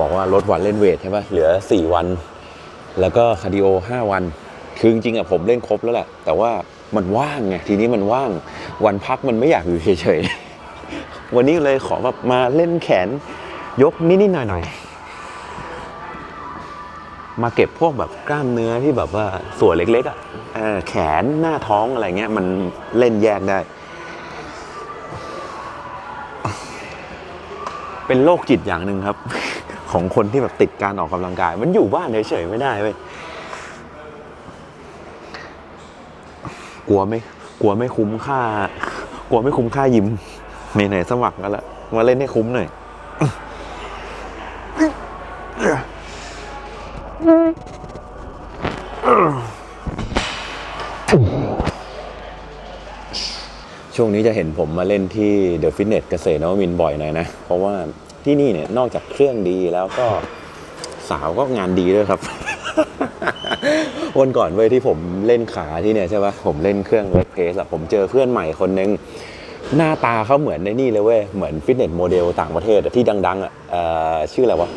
บอกว่าลดวันเล่นเวทใช่ปะเหลือ 4 วัน แล้วก็คาร์ดิโอ 5 วัน คือจริงๆอะผมเล่นครบแล้วแหละ แต่ว่ามันว่างไง ทีนี้มันว่าง วันพักมันไม่อยากอยู่เฉยๆ วันนี้เลยขอแบบมาเล่นแขนยกนิดๆหน่อยๆ มาเก็บพวกแบบกล้ามเนื้อที่แบบว่าส่วนเล็กๆอะแขนหน้าท้องอะไรเงี้ยมันเล่นแยกได้เป็นโรคจิตอย่างหนึ่งครับ ของคนที่แบบติดการออกกำลังกาย มันอยู่บ้านเฉยๆไม่ได้เว้ยกลัวไม่กลัวไม่คุ้มค่า กลัวไม่คุ้มค่ายิมไหนๆสมัครกันละมาเล่นให้คุ้มหน่อยช่วงนี้จะเห็นผมมาเล่นที่เดอะฟิตเนสเกษตรนวมินบ่อยหน่อยนะ เพราะว่า ที่นี่เนี่ยนอกจากเครื่องดีแล้วก็สาวก็งานดีด้วยครับ วันก่อนเว้ยที่ผมเล่นขาที่เนี่ยใช่ปะผมเล่นเครื่องเล็กเพสอะผมเจอเพื่อนใหม่คนนึงหน้าตาเขาเหมือนในนี่เลยเว้ย เหมือนฟิตเนสโมเดลต่างประเทศที่ดังๆอะชื่ออะไรวะ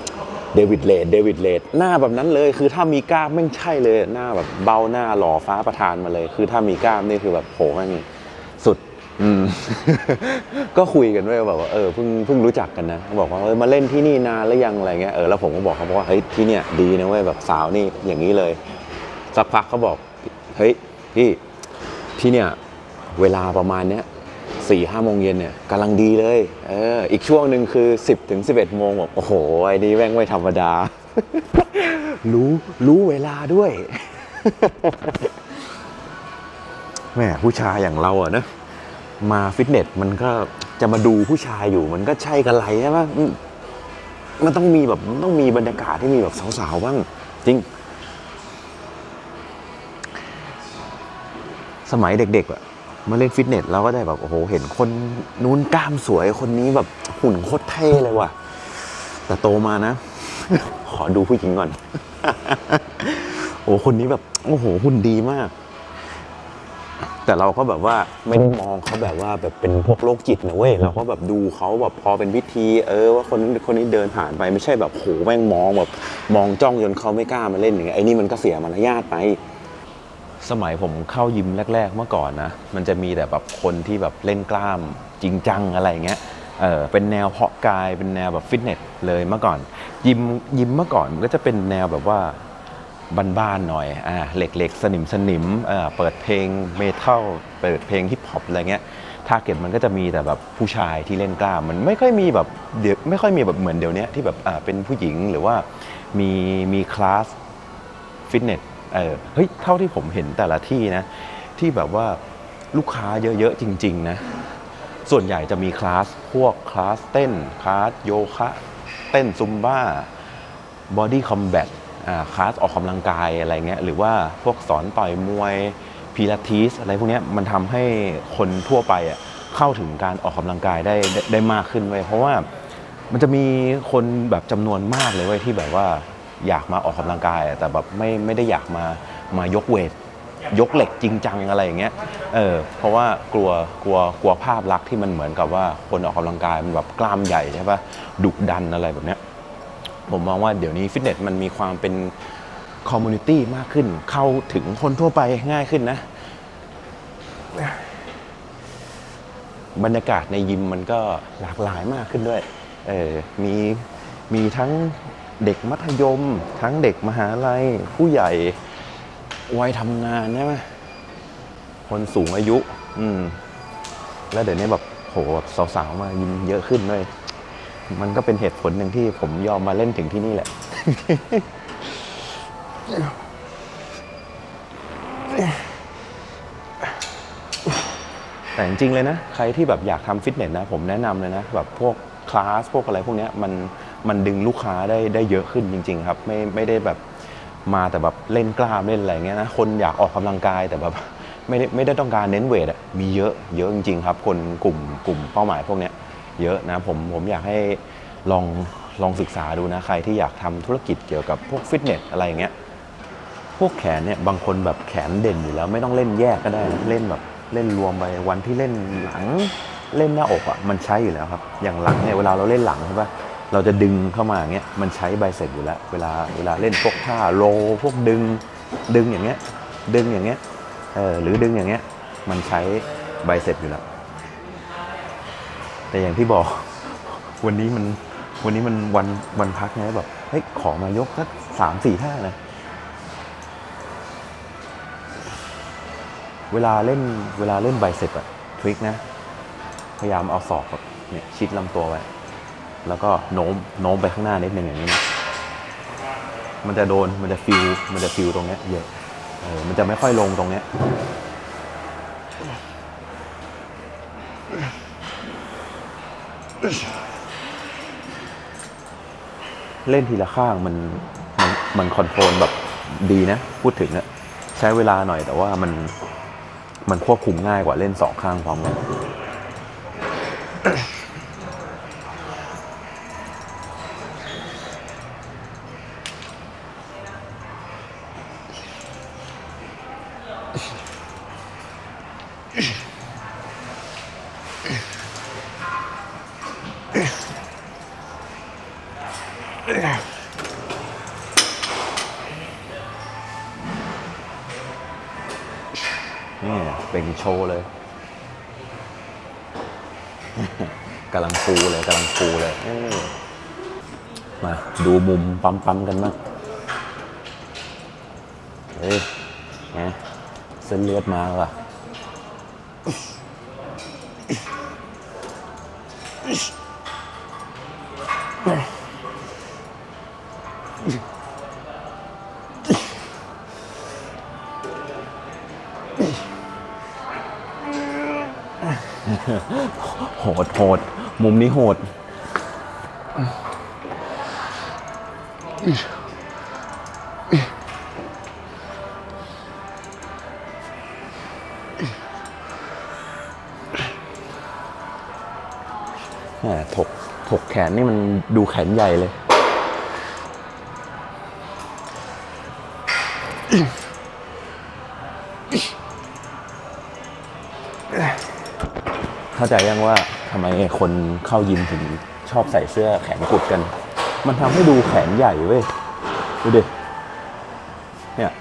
เดวิดเลดเดวิดเลดหน้าแบบนั้นเลย คือถ้ามีกล้ามไม่งใช่เลย หน้าแบบเบ้าหน้าหล่อฟ้าประทานมาเลย คือถ้ามีกล้ามนี่คือแบบโหม่งสุด อืม ก็คุยกันด้วยแบบว่าเออเพิ่งเพิ่งรู้จักกันนะบอกว่าเออมาเล่นที่นี่นานแล้วยังอะไรเงี้ยเออแล้วผมก็บอกเขาบอกว่าเฮ้ยที่เนี่ยดีนะเว้ยแบบสาวนี่อย่างนี้เลย สักพักเขาบอกเฮ้ยพี่ที่เนี่ยเวลาประมาณเนี้ยสี่ห้าโมงเย็นเนี่ยกำลังดีเลยเอออีกช่วงหนึ่งคือ 10ถึง11โมงบอกโอ้โหไอ้นี่แม่งไม่ธรรมดา รู้รู้เวลาด้วยแม่ผู้ชายอย่างเราอะนะ มาฟิตเนสมันก็จะมาดูผู้ชายอยู่มันก็ใช่กันไรใช่ไหมมันต้องมีแบบต้องมีบรรยากาศที่มีแบบสาวๆบ้างจริง สมัยเด็กๆอะมาเล่นฟิตเนสเราก็ได้แบบโอ้โหเห็นคนนู้นกล้ามสวยคนนี้แบบหุ่นโคตรเท่เลยว่ะ แต่โตมานะ ขอดูผู้หญิงก่อน โอ้คนนี้แบบ โอ้โหหุ่นดีมาก แต่เราก็แบบว่าไม่ได้มองเขาแบบว่าแบบเป็นพวกโรคจิตนะเว้ยเราก็แบบดูเขาแบบพอเป็นพิธีเออว่าคนคนนี้เดินผ่านไปไม่ใช่แบบโหแม่งมองแบบมองจ้องจนเขาไม่กล้ามาเล่นอย่างเงี้ยไอ้นี่มันก็เสียมารยาทไปสมัยผมเข้ายิมแรก ๆ เมื่อก่อนนะ มันจะมีแต่แบบคนที่แบบเล่นกล้ามจริงจังอะไรเงี้ย เออเป็นแนวเพาะกายเป็นแนวแบบฟิตเนสเลยเมื่อก่อน ยิมยิมเมื่อก่อนมันก็จะเป็นแนวแบบว่า บ้านๆหน่อยอ่าเหล็กๆ สนิมสนิมเอ่อเปิดเพลงเมทัลเปิดเพลงฮิปฮอปอะไรเงี้ยทาร์เก็ตมันก็จะมีแต่แบบผู้ชายที่เล่นกล้ามมันไม่ค่อยมีแบบเดี๋ยวไม่ค่อยมีแบบเหมือนเดี๋ยวนี้ที่แบบอ่าเป็นผู้หญิงหรือว่ามีมีคลาสฟิตเนสเออเฮ้ยเท่าที่ผมเห็นแต่ละที่นะ ที่แบบว่าลูกค้าเยอะๆจริง ๆ นะ ส่วนใหญ่จะมีคลาสพวกคลาสเต้นคลาสโยคะ เต้นซุมบ้าบอดี้คอมแบท คลาสออกกำลังกายอะไรเงี้ยหรือว่าพวกสอนต่อยมวยพิลาทิสอะไรพวกนี้มันทำให้คนทั่วไปอะเข้าถึงการออกกำลังกายได้ได้ได้มากขึ้นเว้ยเพราะว่ามันจะมีคนแบบจำนวนมากเลยเว้ยที่แบบว่าอยากมาออกกำลังกาย แต่แบบไม่ไม่ได้อยากมามายกเวทยกเหล็กจริงจังอะไรอย่างเงี้ย เออ เพราะว่ากลัวกลัวกลัวภาพลักษณ์ที่มันเหมือนกับว่าคนออกกำลังกายมันแบบกล้ามใหญ่ใช่ปะดุดันอะไรแบบเนี้ย ผมมองว่าเดี๋ยวนี้ฟิตเนสมันมีความเป็นคอมมูนิตี้มากขึ้น เข้าถึงคนทั่วไปง่ายขึ้นนะ บรรยากาศในยิมมันก็หลากหลายมากขึ้นด้วย เออมีมีทั้งเด็กมัธยม ทั้งเด็กมหาลัย ผู้ใหญ่วัยทำงานใช่ไหมคนสูงอายุ อืม แล้วเดี๋ยวนี้แบบโหแบบสาวๆมายิมเยอะขึ้นด้วย มันก็เป็นเหตุผลหนึ่งที่ผมยอมมาเล่นถึงที่นี่แหละ แต่จริงๆเลยนะ ใครที่แบบอยากทำฟิตเนสนะ ผมแนะนำเลยนะ แบบพวกคลาส พวกอะไรพวกเนี้ยมันมันดึงลูกค้าได้ได้เยอะขึ้นจริง ๆ ครับ ไม่ไม่ได้แบบมาแต่แบบเล่นกล้ามเล่นอะไรเงี้ยนะ คนอยากออกกำลังกายแต่แบบไม่ได้ไม่ได้ต้องการเน้นเวทอะมีเยอะเยอะจริง ๆ ครับ คนกลุ่มกลุ่มเป้าหมายพวกเนี้ย เยอะนะผมผมอยากให้ลองลองศึกษาดูนะ ใครที่อยากทำธุรกิจเกี่ยวกับพวกฟิตเนสอะไรอย่างเงี้ยพวกแขนเนี่ยบางคนแบบแขนเด่นอยู่แล้ว ไม่ต้องเล่นแยกก็ได้นะเล่นแบบเล่นรวมไปวันที่เล่นหลังเล่นหน้าอกอะ่ะมันใช้อยู่แล้วครับ อย่างหลังเนี่ยเวลาเราเล่นหลังใช่ปะเราจะดึงเข้ามาอย่างเงี้ยมันใช้ไบเซ็ปอยู่แล้ว เวลาเวลาเล่นพวกท่าโรลพวกดึงดึงอย่างเงี้ยดึงอย่างเงี้ยเออหรือดึงอย่างเงี้ยมันใช้ไบเซ็ปอยู่แล้ว แต่อย่างที่บอก วันนี้มันวันนี้มันวันวันพักไงแบบเฮ้ยขอมายกสักสามสี่ท่านะ เวลาเล่นเวลาเล่นไบเซ็ปอะทริคนะ พยายามเอาศอกแบบเนี่ยชิดลำตัวไว้ แล้วก็โน้มโน้มไปข้างหน้านิดนึงอย่างนี้นะมันจะโดนมันจะฟิลมันจะฟิลตรงเนี้ยเยอะเออมันจะไม่ค่อยลงตรงเนี้ย เล่นทีละข้างมันมันมันคอนโทรลแบบดีนะ พูดถึงอะใช้เวลาหน่อยแต่ว่ามันมันควบคุมง่ายกว่าเล่นสองข้างพร้อมกันเป็นโชว์เลย กำลังฟูเลยกำลังฟูเลยเออมาดูมุมปั๊มปั๊มๆกันบ้างเฮ้ยไงเส้นเลือดมาว่ะโห มุมนี้โหด แหมถก ถกแขนนี่มันดูแขนใหญ่เลย เข้าใจยังว่า ทำไมคนเข้ายิมถึงชอบใส่เสื้อแขนกุดกัน มันทำให้ดูแขนใหญ่เว้ย ดูดิ เนี่ย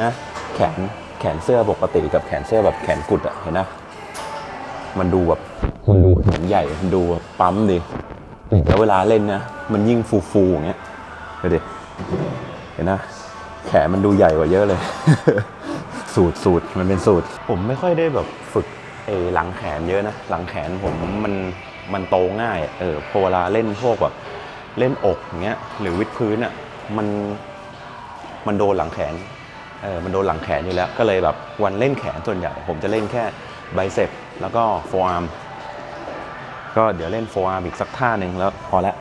นะแขนแขนเสื้อปกติกับแขนเสื้อแบบแขนกุดอะเห็นนะ มันดูแบบมันดูแขนใหญ่มันดูแบบปั๊มดีแล้วเวลาเล่นนะมันยิ่งฟูฟูๆอย่างเงี้ยดูดิเห็นนะ แขนมันดูใหญ่กว่าเยอะเลย สูตรสูตรมันเป็นสูตร ผมไม่ค่อยได้แบบฝึกไอ้หลังแขนเยอะนะ หลังแขนผมมันมันโตง่าย เออพอเวลาเล่นพวกแบบเล่นอกอย่างเงี้ยหรือวิดพื้นอะมันมันโดนหลังแขนเออมันโดนหลังแขนอยู่แล้ว ก็เลยแบบวันเล่นแขนส่วนใหญ่ ผมจะเล่นแค่ไบเซ็ปแล้วก็โฟอาร์มก็เดี๋ยวเล่นโฟอาร์มอีกสักท่าหนึ่งแล้วพอแล้ว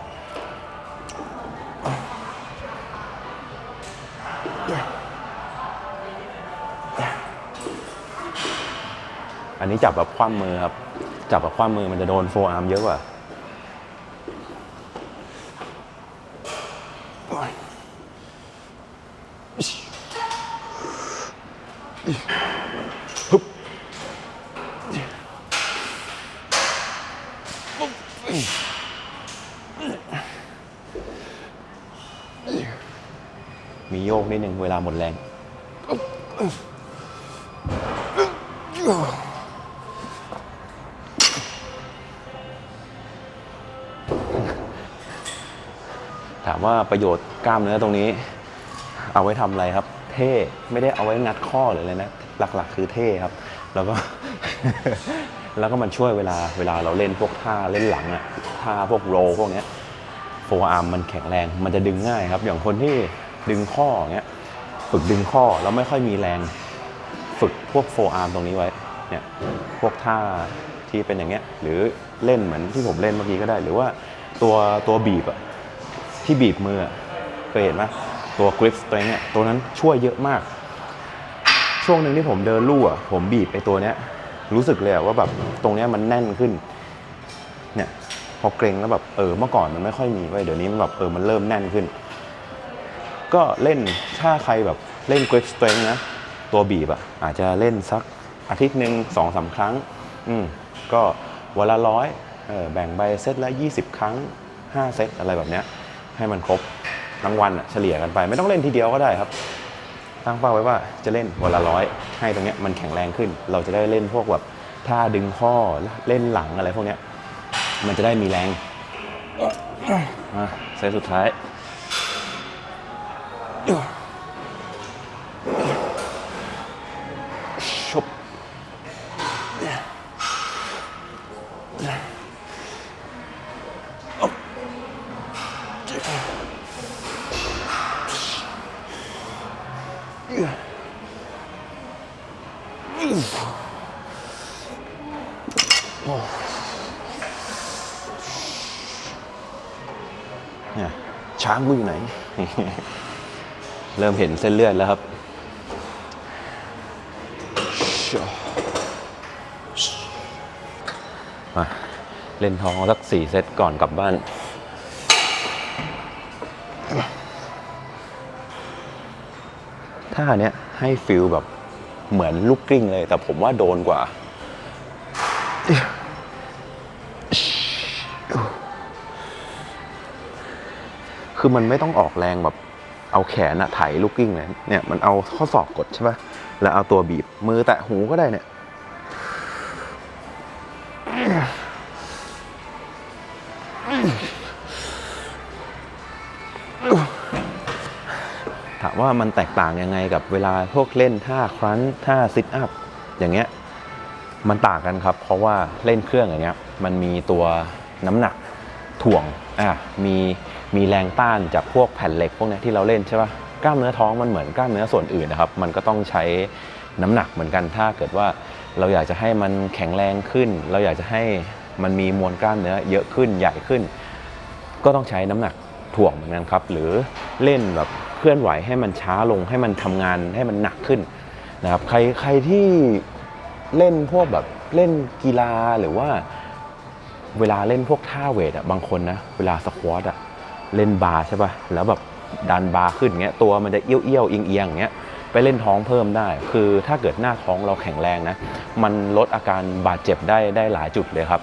อันนี้จับแบบคว่ำมือครับ จับแบบคว่ำมือมันจะโดนโฟอาร์มเยอะกว่ามีโยกนิดนึงเวลาหมดแรง ว่าประโยชน์กล้ามเนื้อตรงนี้ เอาไว้ทำอะไรครับ เท่ไม่ได้เอาไว้งัดข้อหรืออะไรนะหลักๆ คือเท่ครับ แล้วก็ แล้วก็มันช่วยเวลาเวลาเราเล่นพวกท่าเล่นหลังอะท่าพวกโรพวกเนี้ยโฟอาร์มมันแข็งแรง มันจะดึงง่ายครับ อย่างคนที่ดึงข้อเงี้ยฝึกดึงข้อแล้วไม่ค่อยมีแรง ฝึกพวกโฟอาร์มตรงนี้ไว้เนี่ยพวกท่าที่เป็นอย่างเงี้ยหรือเล่นเหมือนที่ผมเล่นเมื่อกี้ก็ได้ หรือว่าตัวตัวบีบอะ ที่บีบมือเคยเห็นไหมตัว grip strength อะตัวนั้นช่วยเยอะมาก ช่วงหนึ่งที่ผมเดินลู่อะผมบีบไอ้ตัวเนี้ย รู้สึกเลยว่าแบบตรงเนี้ยมันแน่นขึ้น เนี่ยพอเกรงแล้วแบบเออเมื่อก่อนมันไม่ค่อยมีไว้ยเดี๋ยวนี้มันแบบเออมันเริ่มแน่นขึ้น ก็เล่นถ้าใครแบบเล่น grip strength นะตัวบีบอะอาจจะเล่นสักอาทิตย์หนึ่งสองสามครั้ง อืมก็วันละร้อยแบ่งไปเซตละ 20 ครั้ง 5 เซตอะไรแบบเนี้ย ให้มันครบทั้งวันอะเฉลี่ยกันไปไม่ต้องเล่นทีเดียวก็ได้ครับ ตั้งเป้าไว้ว่าจะเล่นวันละร้อยให้ตรงเนี้ยมันแข็งแรงขึ้น เราจะได้เล่นพวกแบบท่าดึงข้อเล่นหลังอะไรพวกเนี้ยมันจะได้มีแรงมาเซตสุดท้าย เริ่มเห็นเส้นเลือดแล้วครับ มา เล่นท้องสักสี่เซตก่อนกลับบ้านท่าเนี้ยให้ฟิลแบบเหมือนลูกกลิ้งเลย แต่ผมว่าโดนกว่า คือมันไม่ต้องออกแรงแบบเอาแขนอะไถลูกกิ้งเลยเนี่ยมันเอาข้อศอกกดใช่ปะแล้วเอาตัวบีบมือแตะหูก็ได้เนี่ยถามว่ามันแตกต่างยังไงกับเวลาพวกเล่นท่าครั้นท่าซิทอัพอย่างเงี้ยมันต่างกันครับ เพราะว่าเล่นเครื่องอย่างเงี้ยมันมีตัวน้ำหนักถ่วงอะมี มีแรงต้านจากพวกแผ่นเหล็กพวกนี้ที่เราเล่นใช่ปะกล้ามเนื้อท้องมันเหมือนกล้ามเนื้อส่วนอื่นนะครับมันก็ต้องใช้น้ำหนักเหมือนกันถ้าเกิดว่าเราอยากจะให้มันแข็งแรงขึ้น เราอยากจะให้มันมีมวลกล้ามเนื้อเยอะขึ้นใหญ่ขึ้น ก็ต้องใช้น้ำหนักถ่วงเหมือนกันครับ หรือเล่นแบบเคลื่อนไหวให้มันช้าลงให้มันทำงานให้มันหนักขึ้นนะครับใครใครที่เล่นพวกแบบเล่นกีฬาหรือว่า เวลาเล่นพวกท่าเวทอะบางคนนะเวลาสควอตอะ เล่นบาร์ใช่ปะ่ะ แล้วแบบดันบาร์ขึ้นเงี้ย ตัวมันจะเอี้ยวเอี้ยวเอียงเอียงเงี้ย ไปเล่นท้องเพิ่มได้ คือถ้าเกิดหน้าท้องเราแข็งแรงนะ มันลดอาการบาดเจ็บได้ได้หลายจุดเลยครับ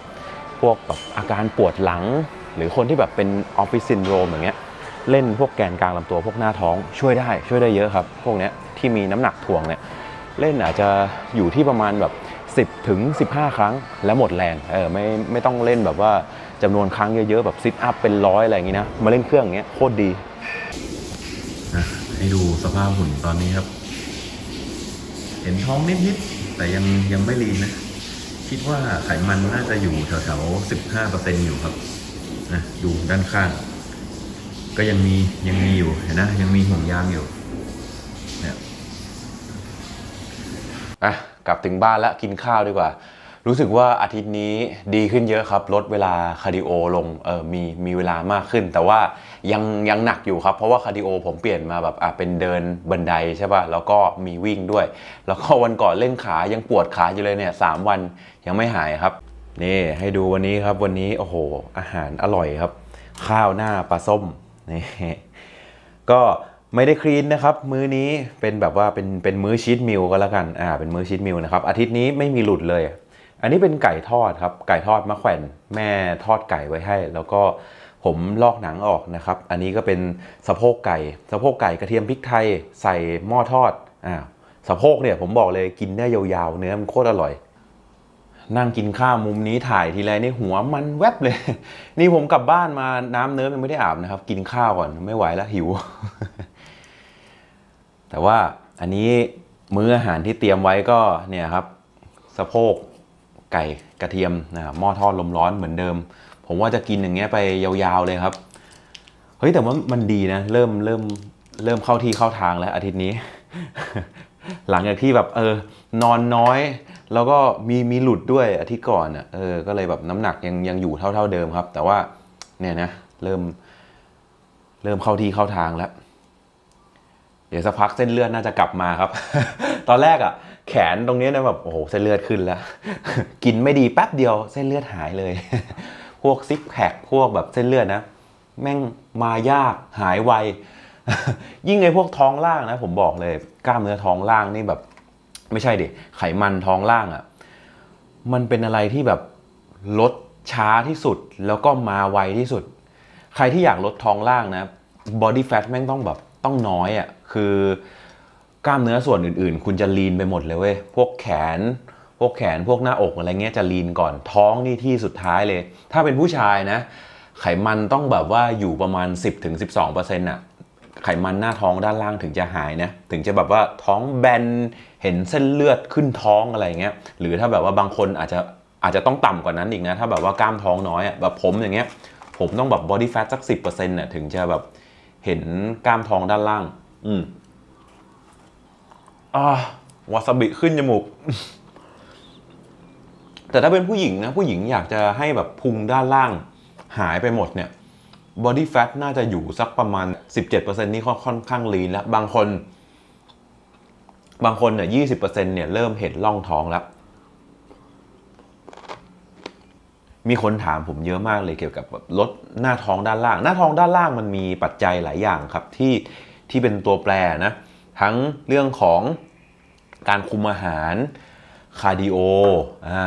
พวกแบบอาการปวดหลัง หรือคนที่แบบเป็นออฟฟิศซินโดรมอย่างเงี้ย เล่นพวกแกนกลางลำตัวพวกหน้าท้องช่วยได้ช่วยได้เยอะครับ พวกเนี้ยที่มีน้ำหนักถ่วงเนี่ยเล่นอาจจะอยู่ที่ประมาณแบบ 10ถึง15 ครั้งแล้วหมดแรงเออไม่ไม่ต้องเล่นแบบว่า จำนวนครั้งเยอะๆ แบบซิทอัพเป็นร้อยอะไรอย่างงี้นะ มาเล่นเครื่องอย่างเงี้ยโคตรดีให้ดูสภาพหุ่นตอนนี้ครับ เห็นท้องนิดๆ แต่ยังยังไม่ลีนะ คิดว่าไขมันน่าจะอยู่แถวๆสิบห้าเปอร์เซ็นอยู่ครับนะดูด้านข้าง ก็ยังมียังมีอยู่เห็นนะยังมีห่วงยางอยู่เนี่ยอะกลับถึงบ้านแล้วกินข้าวดีกว่า รู้สึกว่าอาทิตย์นี้ดีขึ้นเยอะครับ ลดเวลาคาร์ดิโอลงเออมีมีเวลามากขึ้น แต่ว่ายังยังหนักอยู่ครับ เพราะว่าคาร์ดิโอผมเปลี่ยนมาแบบอะเป็นเดินบันไดใช่ป่ะแล้วก็มีวิ่งด้วย แล้วก็วันก่อนเล่นขายังปวดขาอยู่เลยเนี่ยสามวันยังไม่หายครับ นี่ให้ดูวันนี้ครับวันนี้โอ้โหอาหารอร่อยครับ ข้าวหน้าปลาส้มนี่ก็ไม่ได้คลีนนะครับ มื้อนี้เป็นแบบว่าเป็นเป็นมื้อชีตมิลก็แล้วกันอ่าเป็นมื้อชีตมิลนะครับอาทิตย์นี้ไม่มีหลุดเลย อันนี้เป็นไก่ทอดครับ ไก่ทอดมะแขวนแม่ทอดไก่ไว้ให้ แล้วก็ผมลอกหนังออกนะครับ อันนี้ก็เป็นสะโพกไก่สะโพกไก่กระเทียมพริกไทยใส่หม้อทอดอ่าสะโพกเนี่ยผมบอกเลยกินได้ยาวๆ เนื้อมันโคตรอร่อย นั่งกินข้าวมุมนี้ถ่ายทีไรนี่หัวมันแวบเลย นี่ผมกลับบ้านมาน้ำเนื้อยังไม่ได้อาบนะครับ กินข้าวก่อนไม่ไหวแล้วหิว แต่ว่าอันนี้มื้ออาหารที่เตรียมไว้ก็เนี่ยครับ สะโพก ไก่กระเทียมนะครับหม้อทอดลมร้อนเหมือนเดิม ผมว่าจะกินอย่างเงี้ยไปยาวๆเลยครับ เฮ้ยแต่ว่ามันดีนะ เริ่มเริ่มเริ่มเข้าที่เข้าทางแล้วอาทิตย์นี้ หลังจากที่แบบเออนอนน้อย แล้วก็มีมีหลุดด้วยอาทิตย์ก่อนอะเออก็เลยแบบน้ำหนักยังยังอยู่เท่าเท่าเดิมครับ แต่ว่าเนี่ยนะเริ่ม เริ่มเข้าที่เข้าทางแล้ว เดี๋ยวสักพักเส้นเลือดน่าจะกลับมาครับ ตอนแรกอะ แขนตรงนี้นะแบบโอ้โหเส้นเลือดขึ้นแล้ว กินไม่ดีแป๊บเดียวเส้นเลือดหายเลย พวกซิกแพคพวกแบบเส้นเลือดนะ แม่งมายากหายไว ยิ่งไอ้พวกท้องล่างนะ ผมบอกเลยกล้ามเนื้อท้องล่างนี่แบบ ไม่ใช่ดิไขมันท้องล่างอะ่ะมันเป็นอะไรที่แบบลดช้าที่สุดแล้วก็มาไวที่สุด ใครที่อยากลดท้องล่างนะ body fat แม่งต้องแบบต้องน้อยอะ่ะคือ กล้ามเนื้อส่วนอื่นๆ คุณจะลีนไปหมดเลยเว้ย พวกแขน พวกแขน พวกหน้าอกอะไรเงี้ยจะลีนก่อน ท้องนี่ที่สุดท้ายเลย ถ้าเป็นผู้ชายนะ ไขมันต้องแบบว่าอยู่ประมาณ 10-12%อะ ไขมันหน้าท้องด้านล่างถึงจะหายนะ ถึงจะแบบว่าท้องแบน เห็นเส้นเลือดขึ้นท้องอะไรเงี้ย หรือถ้าแบบว่าบางคนอาจจะอาจจะต้องต่ำกว่านั้นอีกนะ ถ้าแบบว่ากล้ามท้องน้อยอะแบบผมอย่างเงี้ย ผมต้องแบบ body fat สัก10%น่ะถึงจะแบบเห็นกล้ามท้องด้านล่าง อืม วาซาบิขึ้นจมูก แต่ถ้าเป็นผู้หญิงนะ ผู้หญิงอยากจะให้แบบพุงด้านล่างหายไปหมดเนี่ย body fat น่าจะอยู่สักประมาณ 17%นี่ค่อนข้างลีนแล้ว บางคน บางคนเนี่ย20%เนี่ยเริ่มเห็นร่องท้องแล้ว มีคนถามผมเยอะมากเลยเกี่ยวกับลดหน้าท้องด้านล่าง หน้าท้องด้านล่างมันมีปัจจัยหลายอย่างครับที่ที่เป็นตัวแปรนะ ทั้งเรื่องของ การคุมอาหารคาร์ดิโออ่า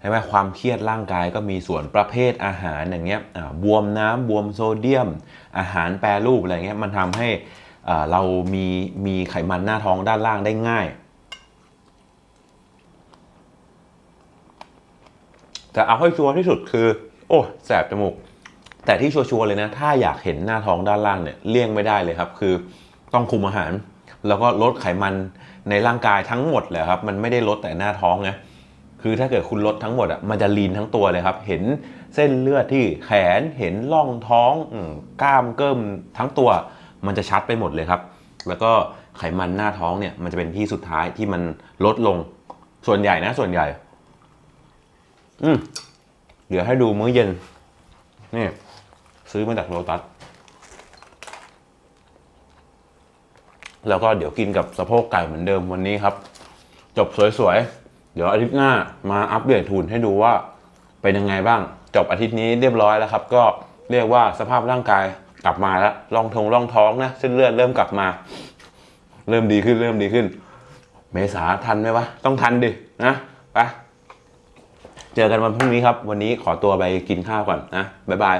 ใช่ไหมความเครียดร่างกายก็มีส่วนประเภทอาหารอย่างเงี้ยอ่าบวมน้ำบวมโซเดียม อาหารแปรรูปอะไรเงี้ยมันทำให้อ่าเรามีมีไขมันหน้าท้องด้านล่างได้ง่ายแต่เอาให้ชัวร์ที่สุดคือ โอ้แสบจมูก แต่ที่ชัวร์ๆเลยนะ ถ้าอยากเห็นหน้าท้องด้านล่างเนี่ยเลี่ยงไม่ได้เลยครับ คือต้องคุมอาหาร แล้วก็ลดไขมันในร่างกายทั้งหมดเลยครับ มันไม่ได้ลดแต่หน้าท้องนะคือถ้าเกิดคุณลดทั้งหมดอะมันจะลีนทั้งตัวเลยครับ เห็นเส้นเลือดที่แขนเห็นร่องท้องกล้ามเกิ้มทั้งตัว มันจะชัดไปหมดเลยครับ แล้วก็ไขมันหน้าท้องเนี่ยมันจะเป็นที่สุดท้ายที่มันลดลงส่วนใหญ่นะ ส่วนใหญ่ อืมเดี๋ยวให้ดูมื้อเย็นนี่ซื้อมาจากโลตัส แล้วก็เดี๋ยวกินกับสะโพกไก่เหมือนเดิมวันนี้ครับ จบสวยๆ เดี๋ยวอาทิตย์หน้ามาอัปเดตทุนให้ดูว่าเป็นยังไงบ้าง จบอาทิตย์นี้เรียบร้อยแล้วครับ ก็เรียกว่าสภาพร่างกายกลับมาแล้วลองทงลองท้องนะเส้นเลือดเริ่มกลับมา เริ่มดีขึ้นเริ่มดีขึ้น เมษาทันไหมวะต้องทันดินะไปเจอกันวันพรุ่งนี้ครับ วันนี้ขอตัวไปกินข้าวก่อนนะบ๊ายบาย